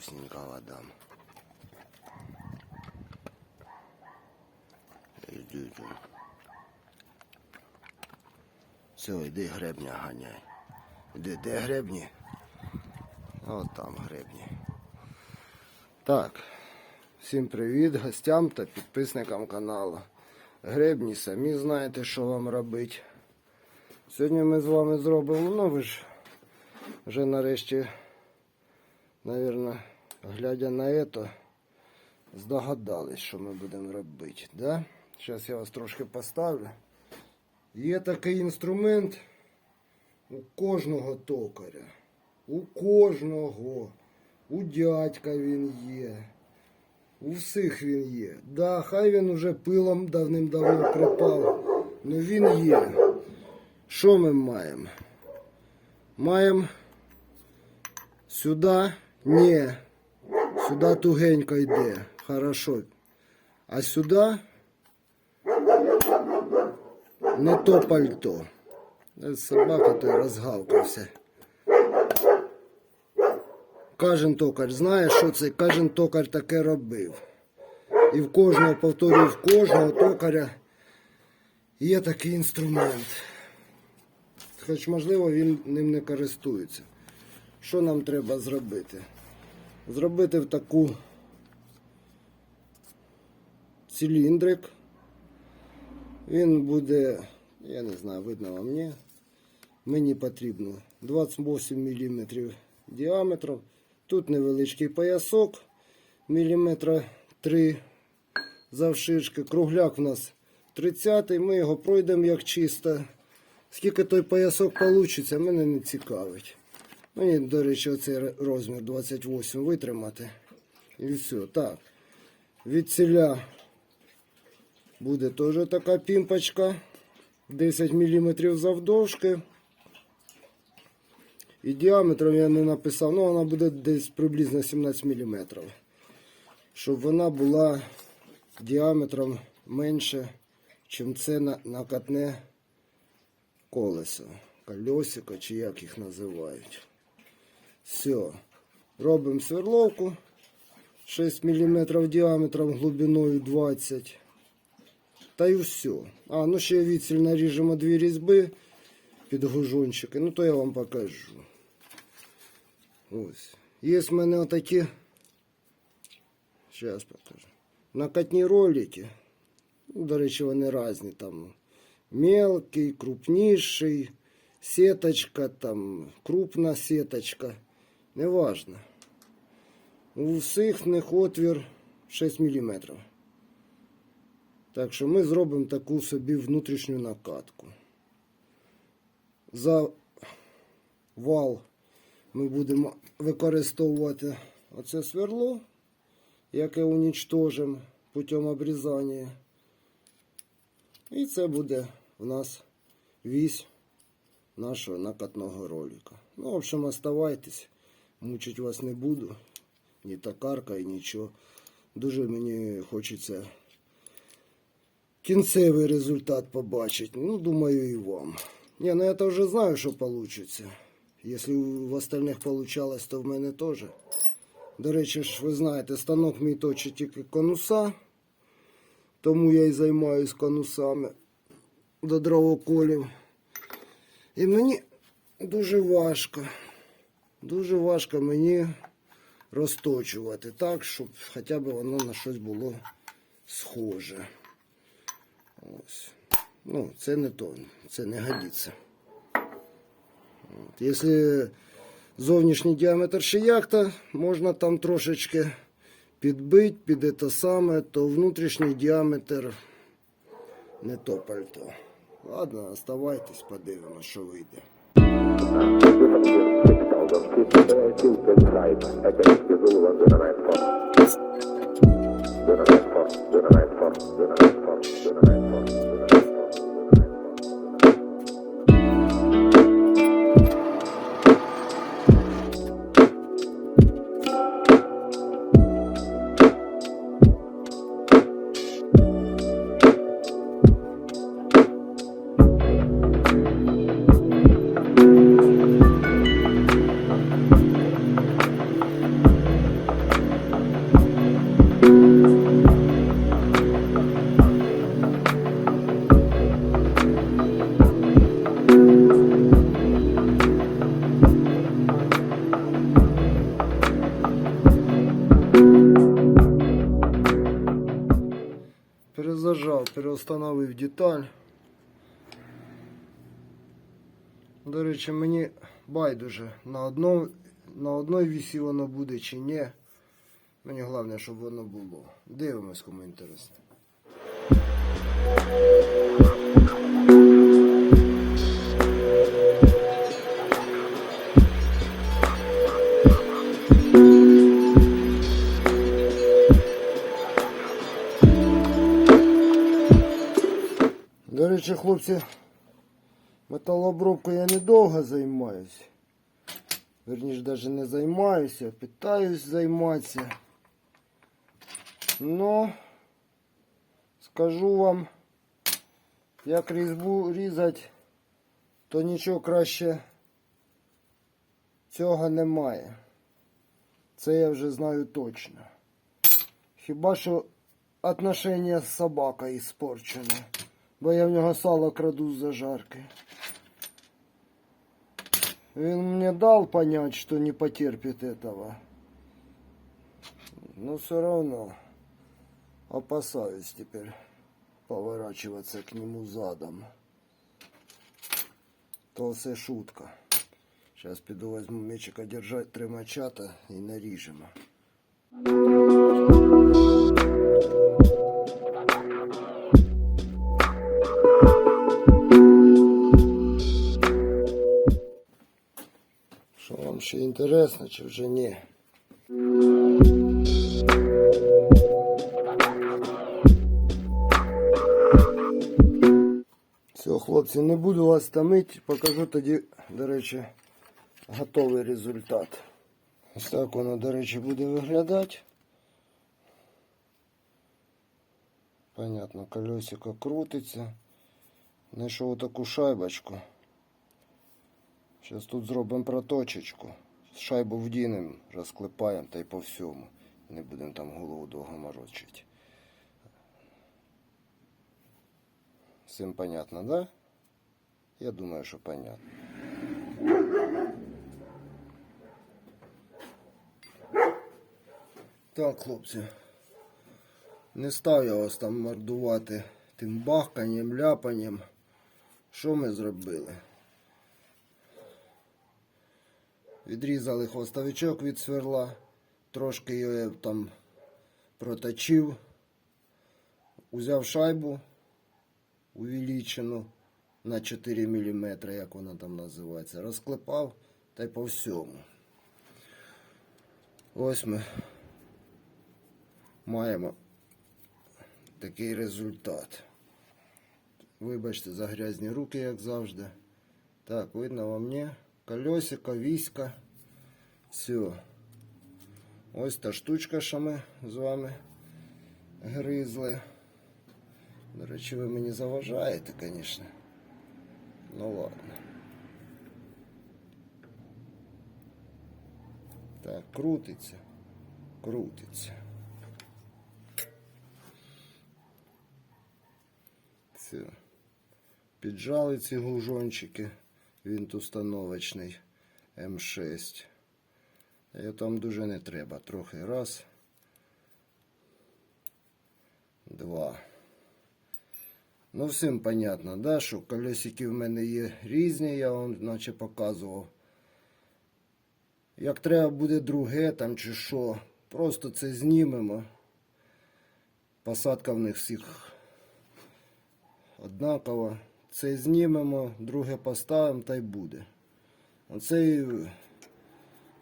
вкусненького дам. Іди. Все, йди гребня ганяй. Іди, де гребні? От там гребні. Так. Всім привіт гостям та підписникам каналу. Гребні, самі знаєте, що вам робити. Сьогодні ми з вами зробимо, ну ви ж вже нарешті, навірно, глядя на це, здогадались, що ми будемо робити. Да? Зараз я вас трошки поставлю. Є такий інструмент у кожного токаря. У кожного. У дядька він є. У всіх він є. Да, хай він уже пилом давним-давно припав. але він є. Що ми маємо? Маємо сюди. Ні. Сюди тугенько йде. Хорошо. А сюди не то пальто. Собака той розгавкався. Кожен токар знає, що це кожен токар таке робив. І в кожного, повторюю, в кожного токаря є такий інструмент. Хоч, можливо, він ним не користується. Що нам треба зробити? Зробити в таку циліндрик. Він буде, я не знаю, видно вам ні. Мені потрібно 28 мм діаметром. Тут невеличкий поясок, міліметра 3 завширшки. Кругляк у нас 30 Ми його пройдемо як чисто. Скільки той поясок вийде, мене не цікавить. Мені, до речі, оцей розмір 28 витримати. І все. Так. Від ціля буде теж така пімпочка. 10 мм завдовжки. І діаметром я не написав, ну вона буде десь приблизно 17 мм. Щоб вона була діаметром менше, ніж це накатне колесо. Колесико чи як їх називають. Все. Робимо сверловку 6 мм діаметром глибиною 20 Та й все. А, ну ще відсіль наріжемо дві різьби під гужончики. Ну то я вам покажу. Ось. Є в мене отакі. Зараз покажу. Накатні ролики. Ну, до речі, вони різні там. Мелкий, крупніший, сеточка, там, крупна сеточка. Неважно. У всіх них отвір 6 мм. Так що ми зробимо таку собі внутрішню накатку. За вал ми будемо використовувати оце сверло, яке унічтожимо путем обрізання. І це буде у нас вісь нашого накатного ролика. Ну, в общем, оставайтесь, мучить вас не буду. Ні токарка і нічого. Дуже мені хочеться кінцевий результат побачити. Ну, думаю, і вам. Ну я то вже знаю, що вийде. Якщо в остальних получалось, то в мене теж. До речі, ж ви знаєте, станок мій точить тільки конуса. Тому я і займаюсь конусами до дровоколів. І мені дуже важко. Дуже важко мені розточувати так, щоб хоча б воно на щось було схоже. Ось. Ну, це не то, це не годиться. Якщо зовнішній діаметр ще яхта, можна там трошечки підбити під це саме, то внутрішній діаметр не то пальто. Ладно, оставайтесь, подивимось, що вийде. of people that I think inside against the rule of the night. The night the night the night the night. The night. Переустановив деталь. До речі, мені байдуже на одно, на одній вісі воно буде чи ні. Мені головне, щоб воно було. Дивимось, кому інтересно. Речі, хлопці, металообробкою я недовго займаюся. Верніше, навіть не займаюся, питаюсь займатися. Но скажу вам, як різьбу різати, то нічого краще цього немає. Це я вже знаю точно. Хіба що отношення з собакою іспорчене. Бо я в нього сало краду з зажарки. Він мне дал понять, что не потерпит этого. Но все равно опасаюсь теперь поворачиваться к нему задом. То все шутка. Сейчас піду возьму мечика держать тримачата і наріжемо. Вам ще інтересно, чи вже ні? Все, хлопці, не буду вас томити, покажу тоді, до речі, готовий результат. Ось так воно, до речі, буде виглядати. Понятно, колесико крутиться. Знайшов таку шайбочку. Зараз тут зробимо проточечку. Шайбу вдінемо, розклепаємо та й по всьому. Не будемо там голову довго морочити. Всім понятно, да? Я думаю, що понятно. Так, хлопці. Не став я вас там мордувати тим бахканням, ляпанням. Що ми зробили? Відрізали хвостовичок від сверла, трошки його там проточив, узяв шайбу увеличену на 4 мм, як вона там називається, розклепав та й по всьому. Ось ми маємо такий результат. Вибачте за грязні руки, як завжди. Так, видно вам ні? Колесико, віська. Все. Ось та штучка, що ми з вами гризли. До речі, ви мені заважаєте, звісно. Ну ладно. Так, крутиться. Крутиться. Все. Піджали ці глужончики. Він установочний М6. І там дуже не треба. Трохи раз. Два. Ну, всім понятно, да, що колесики в мене є різні, я вам наче показував. Як треба буде друге там чи що, просто це знімемо. Посадка в них всіх однакова. Це знімемо, друге поставимо та й буде. Оцей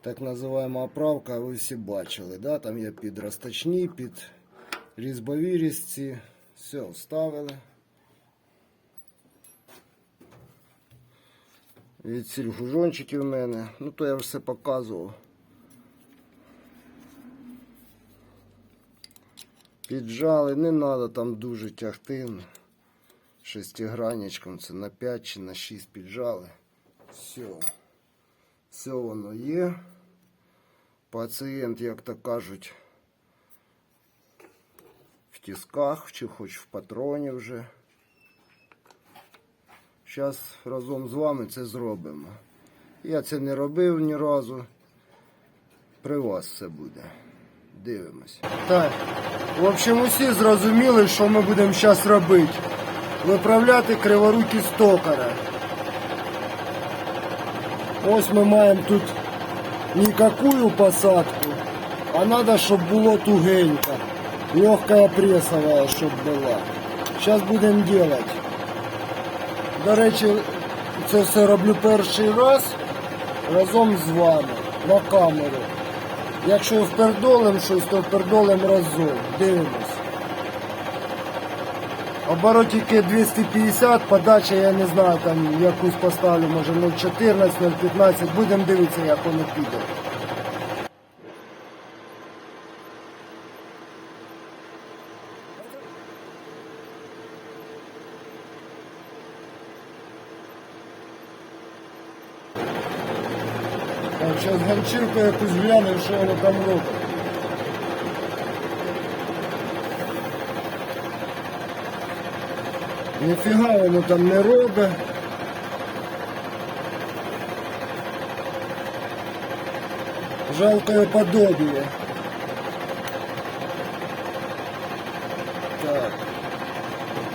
так називаємо оправка, ви всі бачили. Да? Там є під розточні, під різьбові різці. Все, вставили. Від сільгужончиків в мене. Ну то я все показував. Піджали, не треба там дуже тягти. Шестигранничком це на 5 чи на 6 піджали. Все. Все воно є. Пацієнт, як то кажуть, в тисках, чи хоч в патроні вже. Зараз разом з вами це зробимо. Я це не робив ні разу. При вас це буде. Дивимось. Так. В общем, усі зрозуміли, що ми будемо зараз робити. Виправляти криворукі стокара. Ось ми маємо тут никакую посадку, а надо, щоб було тугенько. Легкая прессовая, щоб була. Зараз будемо делать. До речі, це все роблю перший раз разом з вами на камеру. Якщо впердолем щось, то впердолем разом. Дивимось. Оборотики 250, подача я не знаю, там якусь поставлю, може 0,14, 0,15. Будемо дивитися, як воно піде. Так, зараз ганчірку якусь гляну, що воно там робить. Ніфіга воно там не робить. Жалкое подобие. Так.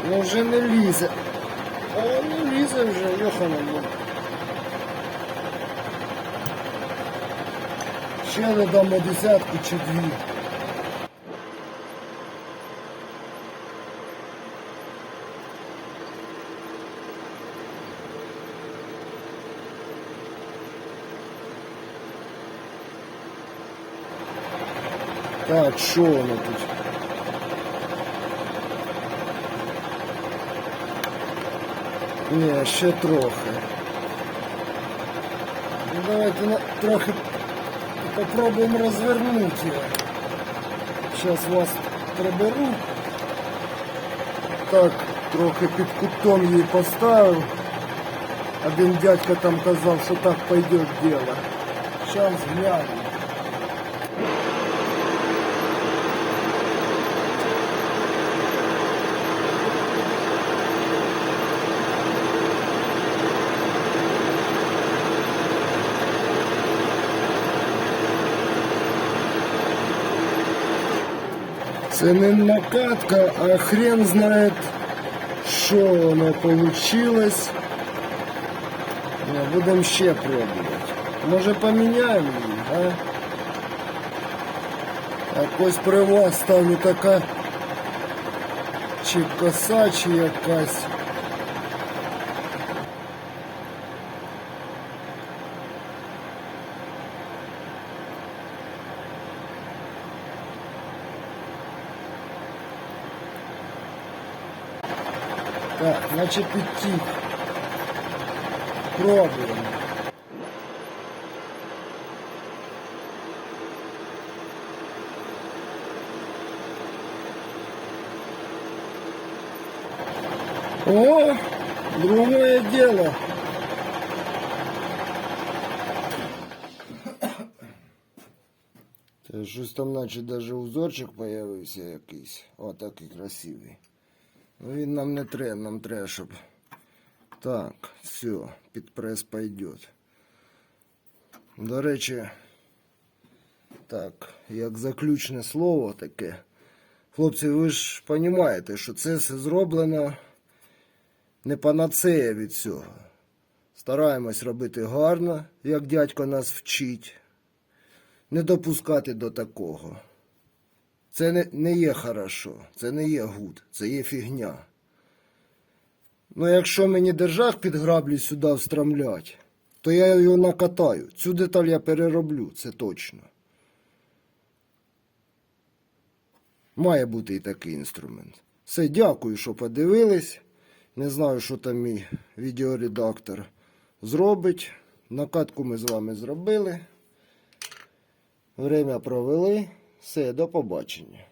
Ну вже не лізе. А не лізе вже, йохана. ну. Ще не дамо десятку чи дві. Так, що воно тут? Ні, ще трохи. Ну, давайте на, трохи попробуємо розвернути його. Зараз вас приберу. Так, трохи під кутом її поставив. Один дядька там казав, що так пойдет дело. Зараз глянемо. Це не накатка, а хрен знає, що воно получилось. Ну, Будемо ще пробувати. Може поміняємо її, а? Так ось при вас ставлю така чи коса, чи якась. значить підтік. Пробуємо. О, другое дело. Це щось там, наче даже узорчик появився якийсь. О, такий красивий. Ну він нам не треба, нам треба, щоб. Так, все, підпрес пойдет. До речі, так, як заключне слово таке. Хлопці, ви ж розумієте, що це все зроблено не панацея від цього. Стараємось робити гарно, як дядько нас вчить. Не допускати до такого. Це не, не є хорошо, це не є гуд, це є фігня. Ну, якщо мені держак під граблі сюди встромлять, то я його накатаю. Цю деталь я перероблю, це точно. Має бути і такий інструмент. Все, дякую, що подивились. Не знаю, що там мій відеоредактор зробить. Накатку ми з вами зробили. Время провели. Все, до побачення.